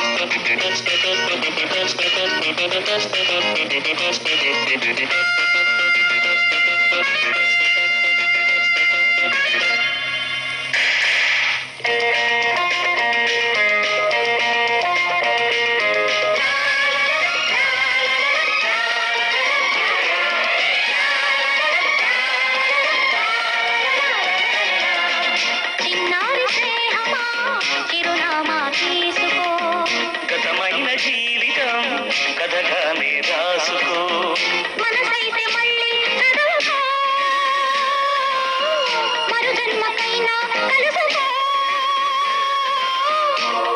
Thank you.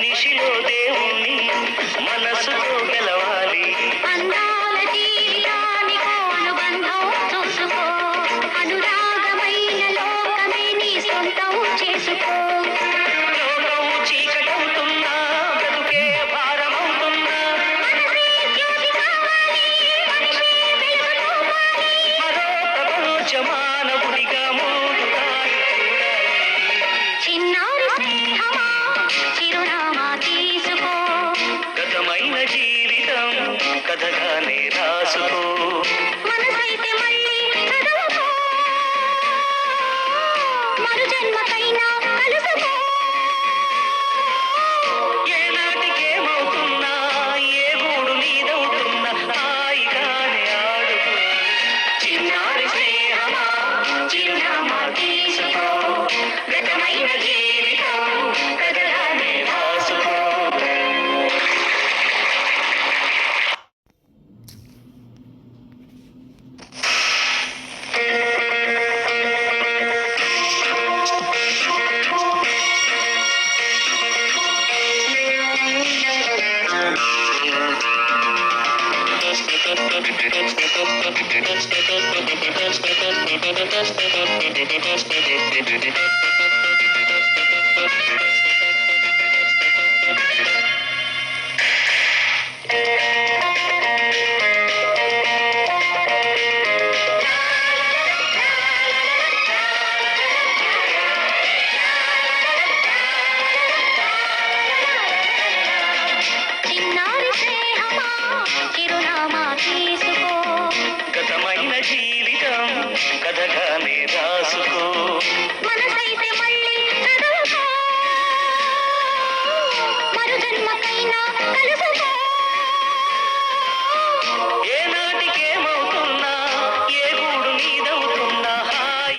Felicidades. కథగానే రాసుకో. మనసైతే మళ్ళీ మరు జన్మకైనా కలుసుకో Thank you. కథగానే రాసుకో. మళ్ళీ మరు జన్మకైనా